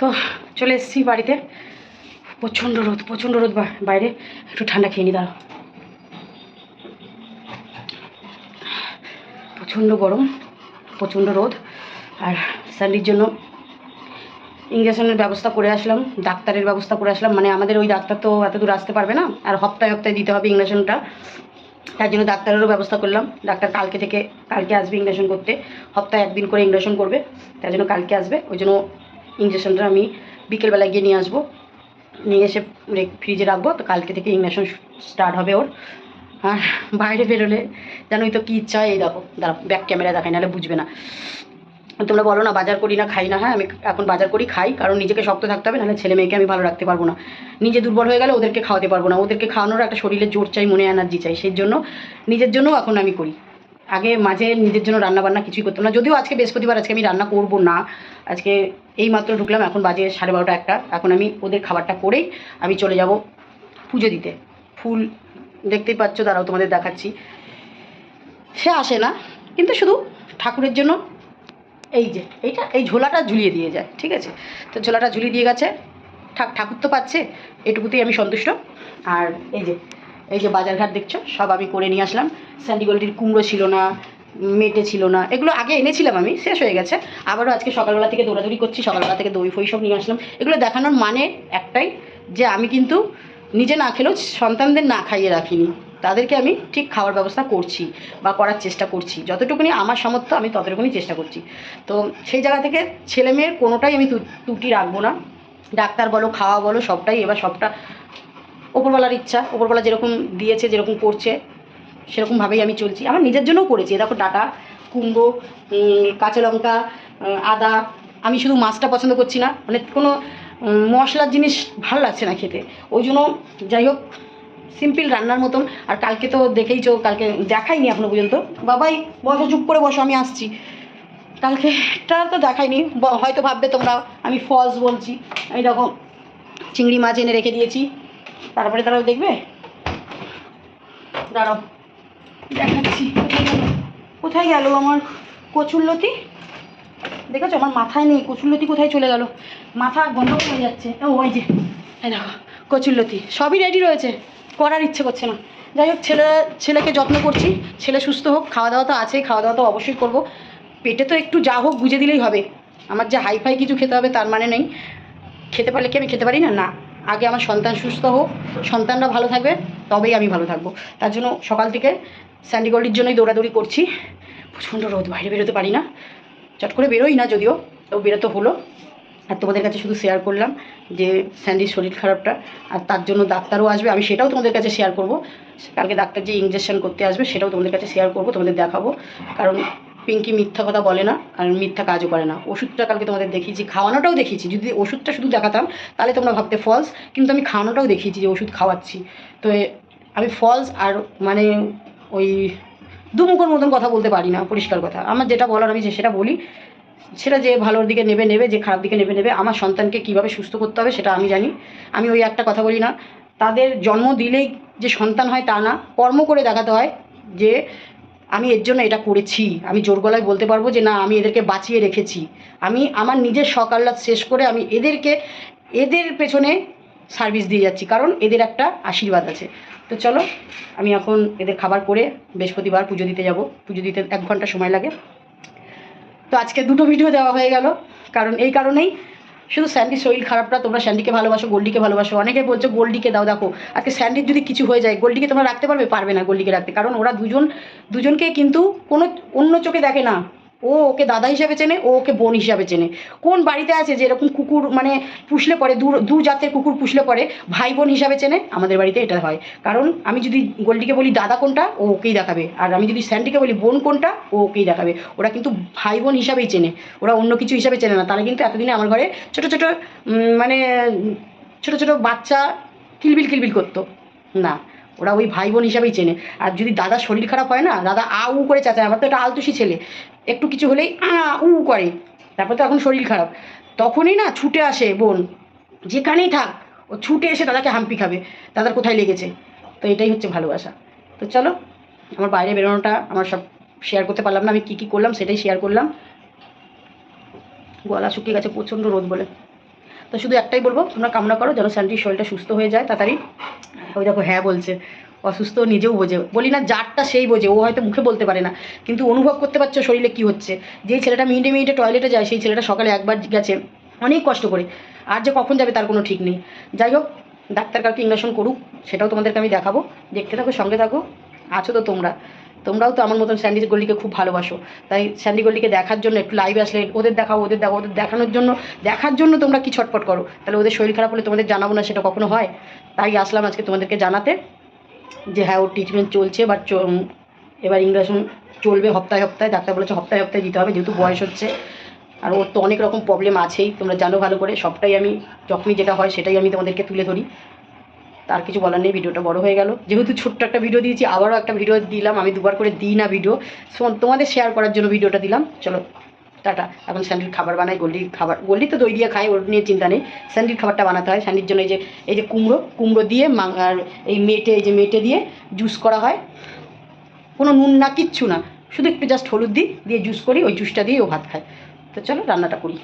তো চলে এসেছি বাড়িতে। প্রচণ্ড রোদ প্রচণ্ড রোদ বাইরে। একটু ঠান্ডা খেয়ে নি, দাঁড়াও। প্রচণ্ড গরম, প্রচণ্ড রোদ। আর স্যান্ডির জন্য ইঞ্জেকশনের ব্যবস্থা করে আসলাম, ডাক্তারের ব্যবস্থা করে আসলাম। মানে আমাদের ওই ডাক্তার তো এত দূর আসতে পারবে না, আর হপ্তাহে হপ্তাহে দিতে হবে ইঞ্জেকশনটা। তার জন্য ডাক্তারেরও ব্যবস্থা করলাম। ডাক্তার কালকে থেকে কালকে আসবে ইঞ্জেকশন করতে। সপ্তাহে একদিন করে ইঞ্জেকশন করবে, তার জন্য কালকে আসবে। ওই জন্য ইঞ্জেকশনটা আমি বিকেলবেলায় গিয়ে নিয়ে আসব। নিয়ে এসে ফ্রিজে রাখব। তো কালকে থেকে ইঞ্জেকশন স্টার্ট হবে ওর। আর বাইরে বেরোলে জানোই তো কী ইচ্ছা হয় এই দেখো দাঁড়া ব্যাক ক্যামেরা দেখাই, নাহলে বুঝবে না। তোমরা বলো না, বাজার করি না, খাই না হ্যাঁ? আমি এখন বাজার করি, খাই, কারণ নিজেকে শক্ত থাকতে হবে, নাহলে ছেলে মেয়েকে আমি ভালো রাখতে পারব না। নিজে দুর্বল হয়ে গেলে ওদেরকে খাওয়াতে পারব না। ওদেরকে খাওয়ানোর একটা শরীরে জোর চাই, মনে এনার্জি চাই, সেই জন্য, নিজের জন্যও এখন আমি করি। আগে মাঝে নিজের জন্য রান্না বান্না কিছুই করতাম না। যদিও আজকে বৃহস্পতিবার, আজকে আমি রান্না করব না। আজকে এই মাত্র ঢুকলাম, এখন বাজে সাড়ে বারোটা একটা। এখন আমি ওদের খাবারটা করেই আমি চলে যাব পুজো দিতে। ফুল দেখতেই পাচ্ছ দাঁড়াও তোমাদের দেখাচ্ছি। সে আসে না, কিন্তু শুধু ঠাকুরের জন্য এই যে, এইটা, এই ঝোলাটা ঝুলিয়ে দিয়ে যায়, ঠিক আছে? তো ঝোলাটা ঝুলিয়ে দিয়ে গেছে। ঠাক, ঠাকুর তো পাচ্ছে, এটুকুতেই আমি সন্তুষ্ট। আর এই যে এই যে বাজারঘাট দেখছ, সব আমি করে নিয়ে আসলাম। স্যান্ডিগোল্ডির কুমড়ো ছিল না, মেটে ছিল না, এগুলো আগে এনেছিলাম আমি, শেষ হয়ে গেছে। আবারও আজকে সকালবেলা থেকে দৌড়াদৌড়ি করছি, সকালবেলা থেকে দই ফই সব নিয়ে আসলাম। এগুলো দেখানোর মানে একটাই, যে আমি কিন্তু নিজে না খেলেও সন্তানদের না খাইয়ে রাখিনি। তাদেরকে আমি ঠিক খাওয়ার ব্যবস্থা করছি বা করার চেষ্টা করছি। যতটুকুনি আমার সামর্থ্য, আমি ততটুকুনি চেষ্টা করছি। তো সেই জায়গা থেকে ছেলে মেয়ের কোনোটাই আমি ত্রু- ত্রুটি রাখব না। ডাক্তার বলো, খাওয়া বলো, সবটাই এবার সবটা ওপরওয়ালার ইচ্ছা, ওপরওয়ালা যেরকম দিয়েছে, যেরকম করছে, সেরকমভাবেই আমি চলছি। আমার নিজের জন্যও করেছি। দেখো ডাটা, কুমড়ো কাঁচা লঙ্কা আদা, আমি শুধু মাছটা পছন্দ করছি না। মানে কোনো মশলার জিনিস ভালো লাগছে না খেতে। ওই জন্য যাই হোক, সিম্পল রান্নার মতন। আর কালকে তো দেখেইছো, কালকে দেখাইনি এখনও পর্যন্ত। বাবাই, বসো, চুপ করে বসো, আমি আসছি। কালকে টা তো দেখাইনি। হয়তো ভাববে তোমরা, আমি ফলস বলছি। আমি দেখো, চিংড়ি মাছ এনে রেখে দিয়েছি। তারপরে তারাও দেখবে? দাঁড়াও। দেখাচ্ছি। কোথায় গেল আমার কচুরলতি? দেখেছ? আমার মাথায় নেই। কচুরলতি কোথায় চলে গেল? মাথা গন্ডগোল হয়ে যাচ্ছে। ও, ওই যে। দেখো, কচুরলতি। সবই রেডি রয়েছে। করার ইচ্ছে করছে না। যাই হোক, ছেলে, ছেলেকে যত্ন করছি। ছেলে সুস্থ হোক খাওয়া দাওয়া তো আছেই খাওয়া দাওয়া তো অবশ্যই করব। পেটে তো একটু যা হোক বুঝে দিলেই হবে। আমার যে হাইফাই কিছু খেতে হবে তার মানে নেই। খেতে পারলে কি আমি খেতে পারি না? না। আগে আমার সন্তান সুস্থ হোক, সন্তানরা ভালো থাকবে, তবেই আমি ভালো থাকব। তার জন্য সকাল থেকে স্যান্ডিগোল্ডির জন্যই দৌড়াদৌড়ি করছি। প্রচণ্ড রোদ, বাইরে বেরোতে পারি না। চট করে বেরোই না যদিও, তো বেরোতে হলো। আর তোমাদের কাছে শুধু শেয়ার করলাম যে স্যান্ডির শরীর খারাপটা, আর তার জন্য ডাক্তারও আসবে, আমি সেটাও তোমাদের কাছে শেয়ার করব। কালকে ডাক্তার যে ইঞ্জেকশন করতে আসবে, সেটাও তোমাদের কাছে শেয়ার করব, তোমাদের দেখাবো। কারণ পিঙ্কি মিথ্যা কথা বলে না আর মিথ্যা কাজও করে না। ওষুধটা কালকে তোমাদের দেখিয়েছি, খাওয়ানোটাও দেখিয়েছি। যদি ওষুধটা শুধু দেখাতাম, তাহলে তোমরা ভাবতে ফলস কিন্তু আমি খাওয়ানোটাও দেখিয়েছি যে ওষুধ খাওয়াচ্ছি। তো আমি ফলস আর মানে ওই দুমুখোর মতন কথা বলতে পারি না, পরিষ্কার কথা। আমার যেটা বলার আমি যে সেটা বলি, সেটা যে ভালোর দিকে নেবে নেবে, যে খারাপ দিকে নেবে নেবে, আমার সন্তানকে কীভাবে সুস্থ করতে হবে সেটা আমি জানি। আমি ওই একটা কথা বলি না। তাদের জন্ম দিলেই যে সন্তান হয় তা না, কর্ম করে দেখাতে হয় যে আমি এর জন্য এটা করেছি। আমি জোর গলায় বলতে পারব যে, না, আমি এদেরকে বাঁচিয়ে রেখেছি। আমি আমার নিজের সকাল্লাদ শেষ করে আমি এদেরকে, এদের পেছনে সার্ভিস দিয়ে যাচ্ছি। কারণ এদের একটা আশীর্বাদ আছে। তো চলো, আমি এখন এদের খাবার করে বৃহস্পতিবার পুজো দিতে যাব। পুজো দিতে এক ঘণ্টা সময় লাগে। তো আজকে দুটো ভিডিও দেওয়া হয়ে গেল। কারণ এই কারণেই শুধু স্যান্ডির শরীর খারাপটা, তোমরা স্যান্ডিকে ভালোবাসো গোল্ডিকে ভালোবাসো, অনেকে বলছো গোল্ডিকে দাও, দেখো, আজকে স্যান্ডির যদি কিছু হয়ে যায় গোল্ডিকে তোমরা রাখতে পারবে পারবে না গোল্ডিকে রাখতে। কারণ ওরা দুজন, দুজনকে কিন্তু কোনো, অন্য চোখে দেখে না। ও ওকে দাদা হিসাবে চেনে, ও ওকে বোন হিসাবে চেনে। কোন বাড়িতে আছে যে এরকম কুকুর মানে পুষলে পরে দু জাতের কুকুর পুষলে পরে ভাই বোন হিসাবে চেনে? আমাদের বাড়িতে এটা হয়। কারণ আমি যদি গোল্ডিকে বলি দাদা কোনটা, ও ওকেই দেখাবে। আর আমি যদি স্যান্ডিকে বলি বোন কোনটা, ও ওকেই দেখাবে। ওরা কিন্তু ভাই বোন হিসাবেই চেনে। ওরা অন্য কিছু হিসাবে চেনে না। তাহলে কিন্তু এতদিনে আমার ঘরে ছোটো ছোটো মানে ছোটো ছোটো বাচ্চা কিলবিল কিলবিল করতো। না। ওরা ওই ভাই বোন হিসাবেই চেনে। আর যদি দাদার শরীর খারাপ হয় না, দাদা আ, উ করে চাচায়। আমার তো একটা আলতুষি ছেলে। একটু কিছু হলেই আ, উ করে। তারপর তো এখন শরীর খারাপ। তখনই না ছুটে আসে বোন। যেখানেই থাক, ও ছুটে এসে দাদাকে হাম্পি খাবে। দাদার কোথায় লেগেছে? তো এটাই হচ্ছে ভালোবাসা। তো চলো, আমার বাইরে বেরোনোটা আমার সব শেয়ার করতে পারলাম না। আমি কী কী করলাম সেটাই শেয়ার করলাম। গলা শুকিয়ে গেছে প্রচণ্ড রোদ বলে। তো শুধু একটাই বলব, তোমরা কামনা করো যেন স্যান্ডির শরীরটা সুস্থ হয়ে যায় তাড়াতাড়ি। ওই দেখো হ্যাঁ বলছে। অসুস্থ নিজেও বোঝে। বলি না, যারটা সেই বোঝে। ও হয়তো মুখে বলতে পারে না। কিন্তু অনুভব করতে পারছ শরীরে কি হচ্ছে। যেই ছেলেটা মিনিটে মিনিটে টয়লেটে যায়, সেই ছেলেটা সকালে একবার গেছে। অনেক কষ্ট করে। আর যে কখন যাবে তার কোনো ঠিক নেই। যাই হোক, ডাক্তার কাউকে ইঞ্জেকশন করুক, সেটাও তোমাদেরকে আমি দেখাবো। দেখতে থাকো, সঙ্গে থাকো। আছো তো তোমরা। তোমরাও তো আমার মতন স্যান্ডি গল্লিকে খুব ভালোবাসো। তাই স্যান্ডি গল্লিকে দেখার জন্য একটু লাইভ আসলে ওদের দেখাও ওদের দেখাও, ওদের দেখানোর জন্য, দেখার জন্য তোমরা কি ছটপট করো? তাহলে ওদের শরীর খারাপ হলে তোমাদের জানাব না, সেটা কখনো হয়? তাই আসলাম আজকে তোমাদেরকে জানাতে যে হ্যাঁ ওর ট্রিটমেন্ট চলছে বা এবার ইংরেশন চলবে হপ্তাহে হপ্তাহে ডাক্তার বলেছে হপ্তাহে হপ্তাহে দিতে হবে, যেহেতু বয়স হচ্ছে। আর ওর তো অনেক রকম প্রবলেম আছেই, তোমরা জানো ভালো করে, সবটাই আমি, যখনই যেটা হয় সেটাই আমি তোমাদেরকে তুলে ধরি। তার কিছু বলার নেই, ভিডিওটা বড় হয়ে গেল। যেহেতু ছোট্ট একটা ভিডিও দিয়েছি, আবারও একটা ভিডিও দিলাম, আমি দুবার করে দিই না ভিডিও তোমাদের শেয়ার করার জন্য ভিডিওটা দিলাম। চলো, টাটা। এখন স্যান্ডির খাবার বানাই, গল্লির খাবার। গল্লি তো দই দিয়ে খাই ওর নিয়ে চিন্তা নেই। স্যান্ডির খাবারটা বানাতে হয়। স্যান্ডির জন্য এই যে এই যে কুমড়ো কুমড়ো দিয়ে আর এই মেটে, এই যে মেটে দিয়ে জুস করা হয়। কোনো নুন না, কিচ্ছু না। শুধু একটু জাস্ট হলুদ দিই দিয়ে জুস করি, ওই জুসটা দিয়ে ও ভাত খায়। তো চলো, রান্নাটা করি।